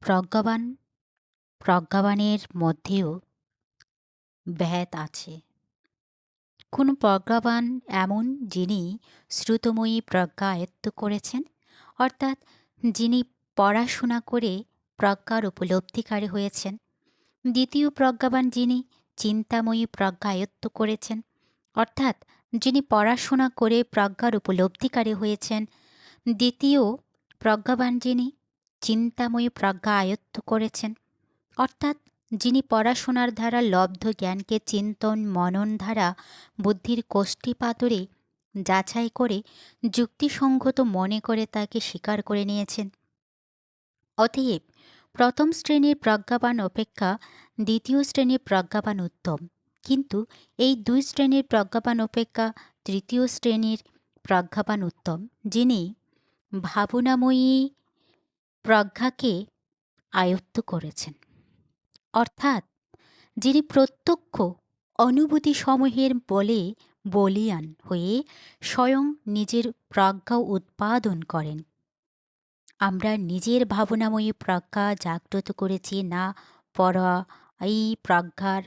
প্রজ্ঞাবান, প্রজ্ঞাবানের মধ্যেও ভেদ আছে। কোন প্রজ্ঞাবান এমন যিনি শ্রুতময়ী প্রজ্ঞা আয়ত্ত করেছেন, অর্থাৎ যিনি পড়াশোনা করে প্রজ্ঞার উপলব্ধিকারী হয়েছেন। দ্বিতীয় প্রজ্ঞাবান যিনি চিন্তাময়ী প্রজ্ঞা আয়ত্ত করেছেন, অর্থাৎ যিনি পড়াশোনা করে প্রজ্ঞার উপলব্ধিকারী হয়েছেন। দ্বিতীয় প্রজ্ঞাবান যিনি চিন্তাময়ী প্রজ্ঞা আয়ত্ত করেছেন। অর্থাৎ যিনি পড়াশোনার দ্বারা লব্ধ জ্ঞানকে চিন্তন মনন দ্বারা বুদ্ধির কোষ্ঠী পাতরে যাচাই করে যুক্তিসঙ্গত মনে করে তাকে স্বীকার করে নিয়েছেন। অতএব প্রথম শ্রেণির প্রজ্ঞাবান অপেক্ষা দ্বিতীয় শ্রেণির প্রজ্ঞাবান উত্তম। কিন্তু এই দুই শ্রেণির প্রজ্ঞাবান অপেক্ষা তৃতীয় শ্রেণির প্রজ্ঞাবান উত্তম, যিনি ভাবনাময়ী প্রজ্ঞাকে আয়ত্ত করেছেন। অর্থাৎ যিনি প্রত্যক্ষ অনুভূতি সমূহের বলে বলিয়ান হয়ে স্বয়ং নিজের প্রজ্ঞা উৎপাদন করেন। আমরা নিজের ভাবনাময়ী প্রজ্ঞা জাগ্রত করেছি না পড়া এই প্রজ্ঞার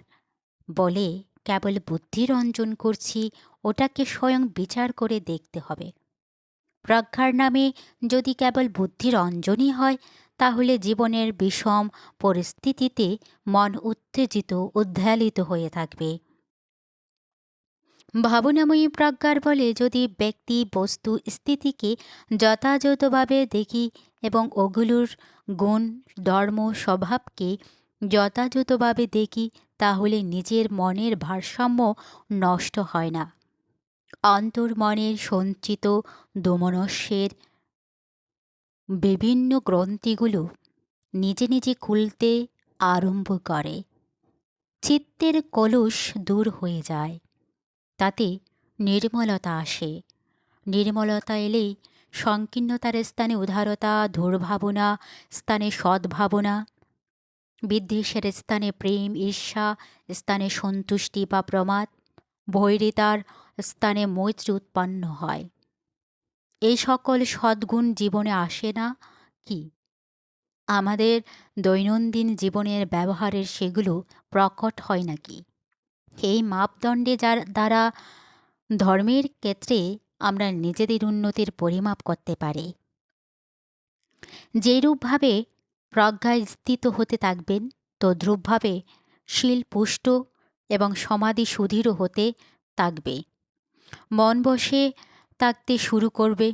বলে কেবল বুদ্ধিরঞ্জন করছি, ওটাকে স্বয়ং বিচার করে দেখতে হবে। প্রজ্ঞার নামে যদি কেবল বুদ্ধির অঞ্জনই হয়, তাহলে জীবনের বিষম পরিস্থিতিতে মন উত্তেজিত, উদ্বেলিত হয়ে থাকবে। ভাবনাময়ী প্রজ্ঞার বলে যদি ব্যক্তি বস্তু স্থিতিকে যথাযথভাবে দেখি এবং ওগুলোর গুণ, ধর্ম, স্বভাবকে যথাযথভাবে দেখি, তাহলে নিজের মনের ভারসাম্য নষ্ট হয় না। অন্তর্মনের সঞ্চিত দোমনস্যের বিভিন্ন গ্রন্থিগুলো নিজে নিজে খুলতে আরম্ভ করে। চিত্তের কলুষ দূর হয়ে যায়। তাতে নির্মলতা আসে। নির্মলতা এলেই সংকীর্ণতার স্থানে উদারতা, দুর্ভাবনা, স্থানে সদ্ভাবনা, বিদ্বেষের স্থানে প্রেম, ঈর্ষা, স্থানে সন্তুষ্টি বা প্রমাদ, বৈরিতার স্থানে মৈত্রী উৎপন্ন হয়। এই সকল সদ্গুণ জীবনে আসে না কি? আমাদের দৈনন্দিন জীবনের ব্যবহারের সেগুলো প্রকট হয় নাকি এই মাপদণ্ডে যার দ্বারা ধর্মের ক্ষেত্রে আমরা নিজেদের উন্নতির পরিমাপ করতে পারি। যেরূপভাবে প্রজ্ঞা স্থিত হতে থাকবেন, তদ্রূপভাবে শিল পুষ্ট এবং সমাধি সুদৃঢ় হতে থাকবে। মন বসে থাকতে শুরু করবে।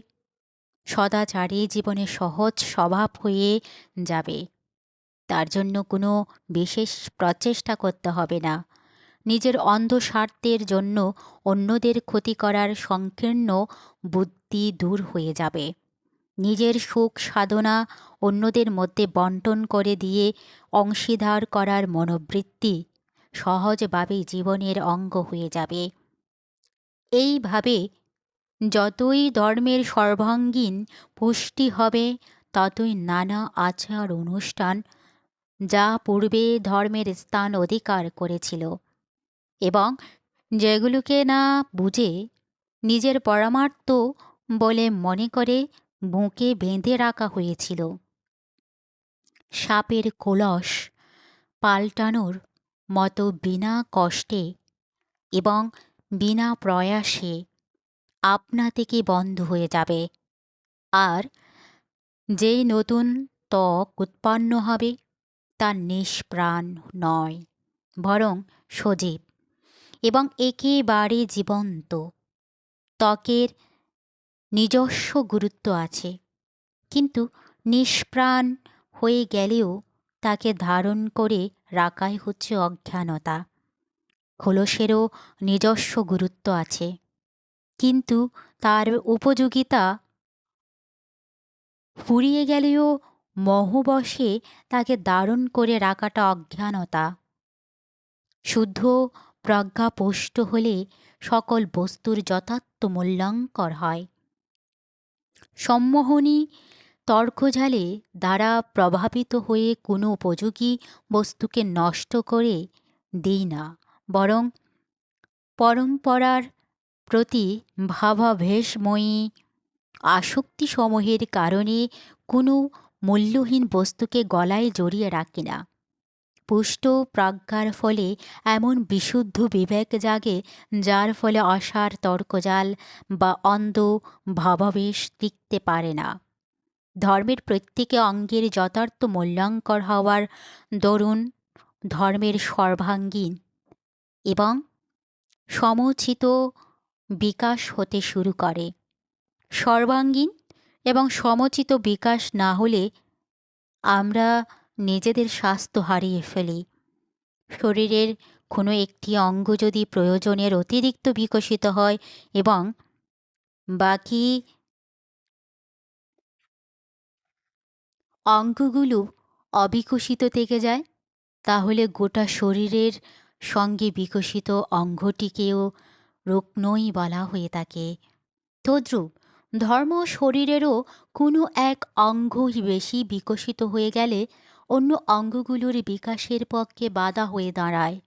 সদাচারে জীবনে সহজ স্বভাব হয়ে যাবে। তার জন্য কোনো বিশেষ প্রচেষ্টা করতে হবে না। নিজের অন্ধ স্বার্থের জন্য অন্যদের ক্ষতি করার সংকীর্ণ বুদ্ধি দূর হয়ে যাবে। নিজের সুখ সাধনা অন্যদের মধ্যে বন্টন করে দিয়ে অংশীদার করার মনোবৃত্তি সহজভাবেই জীবনের অঙ্গ হয়ে যাবে। এইভাবে যতই ধর্মের সর্বাঙ্গীন পুষ্টি হবে, ততই নানা আচার অনুষ্ঠান যা পূর্বে ধর্মের স্থান অধিকার করেছিল এবং যেগুলোকে না বুঝে নিজের পরমার্থ বলে মনে করে বুকে বেঁধে রাখা হয়েছিল। সাপের কলস পাল্টানোর মতো বিনা কষ্টে এবং বিনা প্রয়াসে আপনা থেকে বন্ধ হয়ে যাবে। আর যেই নতুন ত্বক উৎপন্ন হবে তা নিষ্প্রাণ নয়, বরং সজীব এবং একেবারে জীবন্ত। ত্বকের নিজস্ব গুরুত্ব আছে, কিন্তু নিষ্প্রাণ হয়ে গেলেও তাকে ধারণ করে রাখাই হচ্ছে অজ্ঞানতা। খোলসেরও নিজস্ব গুরুত্ব আছে। কিন্তু তার উপযোগিতা ফুরিয়ে গেলেও মহবশে তাকে ধারণ করে রাখাটা অজ্ঞানতা। শুদ্ধ প্রজ্ঞাপুষ্ট হলে সকল বস্তুর যথার্থ মূল্যাঙ্কর হয়। সম্মোহনী তর্কজালে দ্বারা প্রভাবিত হয়ে কোনো উপযোগী বস্তুকে নষ্ট করে দিই না। বরং পরম্পরার প্রতি ভাবাবেশময়ী আসক্তিসমূহের কারণে কোনো মূল্যহীন বস্তুকে গলায় জড়িয়ে রাখি না। পুষ্ট প্রজ্ঞার ফলে এমন বিশুদ্ধ বিবেক জাগে, যার ফলে অসার তর্কজাল বা অন্ধ ভাবাবেশ টিকতে পারে না। ধর্মের প্রত্যেকে অঙ্গের যথার্থ মূল্যাঙ্কর হওয়ার দরুন ধর্মের সর্বাঙ্গীন এবং সমুচিত বিকাশ হতে শুরু করে। সর্বাঙ্গীন এবং সমচিত বিকাশ না হলে আমরা নিজেদের স্বাস্থ্য হারিয়ে ফেলি। শরীরের কোনো একটি অঙ্গ যদি প্রয়োজনের অতিরিক্ত বিকশিত হয় এবং বাকি অঙ্গগুলো অবিকশিত থেকে যায়, তাহলে গোটা শরীরের সঙ্গে বিকশিত অঙ্গটিকেও রুগ্নই বলা হয়ে থাকে। তদ্রূপ ধর্ম শরীরেরও কোনো এক অঙ্গই বেশি বিকশিত হয়ে গেলে অন্য অঙ্গগুলোর বিকাশের পক্ষে বাধা হয়ে দাঁড়ায়।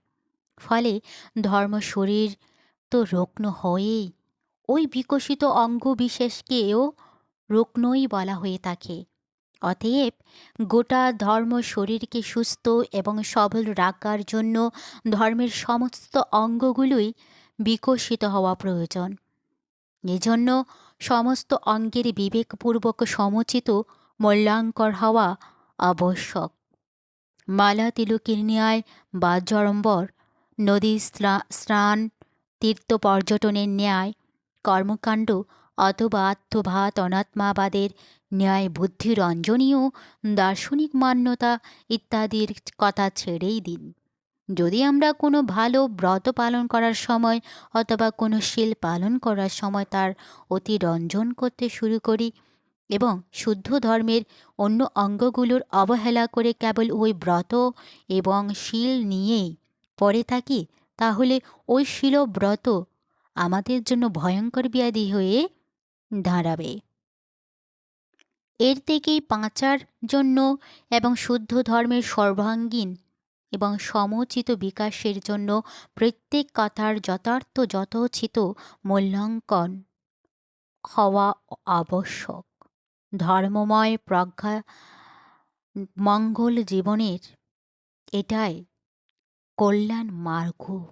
ফলে ধর্ম শরীর তো রুগ্ন হয়েই, ওই বিকশিত অঙ্গ বিশেষকেও রুগ্নই বলা হয়ে থাকে। অতএব গোটা ধর্ম শরীরকে সুস্থ এবং সবল রাখার জন্য ধর্মের সমস্ত অঙ্গগুলোই বিকশিত হওয়া প্রয়োজন। এজন্য সমস্ত অঙ্গের বিবেকপূর্বক সমুচিত, মূল্যাঙ্কর হওয়া আবশ্যক। মালা, তিলকের ন্যায় বা জড়ম্বর, নদী স্নান, তীর্থ পর্যটনের ন্যায়, কর্মকাণ্ড অথবা আত্মভাত অনাত্মাবাদের ন্যায় বুদ্ধিরঞ্জনীয় দার্শনিক মান্যতা ইত্যাদির কথা ছেড়েই দিন। যদি আমরা কোনো ভালো ব্রত পালন করার সময় অথবা কোনো শিল পালন করার সময় তার অতিরঞ্জন করতে শুরু করি এবং শুদ্ধ ধর্মের অন্য অঙ্গগুলোর অবহেলা করে কেবল ওই ব্রত এবং শিল নিয়েই পড়ে থাকি, তাহলে ওই শিল ব্রত আমাদের জন্য ভয়ঙ্কর ব্যাধি হয়ে দাঁড়াবে। এর থেকেই পাঁচার জন্য এবং শুদ্ধ ধর্মের সর্বাঙ্গীন এবং সমুচিত বিকাশের জন্য প্রত্যেক কথার যথার্থ যথোচিত মূল্যাঙ্কন হওয়া আবশ্যক। ধর্মময় প্রজ্ঞা মঙ্গল জীবনের এটাই কল্যাণ মার্গ।